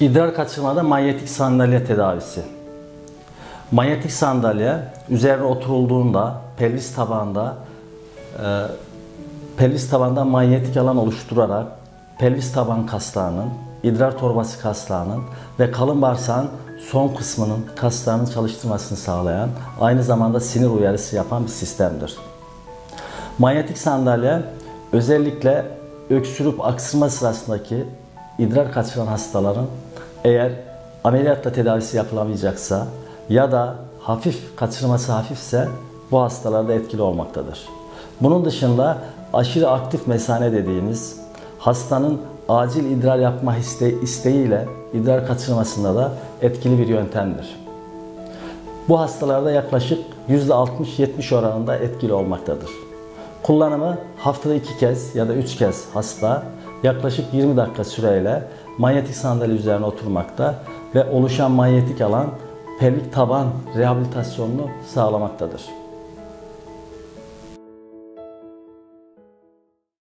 İdrar kaçırmada manyetik sandalye tedavisi. Manyetik sandalye üzerine oturulduğunda pelvis tabağında e, pelvis tabanda manyetik alan oluşturarak pelvis taban kaslarının, idrar torbası kaslarının ve kalın bağırsağın son kısmının kaslarının çalıştırmasını sağlayan, aynı zamanda sinir uyarısı yapan bir sistemdir. Manyetik sandalye özellikle öksürüp aksırma sırasındaki idrar kaçıran hastaların eğer ameliyatla tedavisi yapılamayacaksa ya da hafif kaçırması hafifse bu hastalarda etkili olmaktadır. Bunun dışında aşırı aktif mesane dediğimiz hastanın acil idrar yapma iste- isteğiyle idrar kaçırmasında da etkili bir yöntemdir. Bu hastalarda yaklaşık %60-70 oranında etkili olmaktadır. Kullanımı haftada 2 kez ya da 3 kez hasta yaklaşık 20 dakika süreyle manyetik sandalye üzerine oturmakta ve oluşan manyetik alan pelvik taban rehabilitasyonunu sağlamaktadır.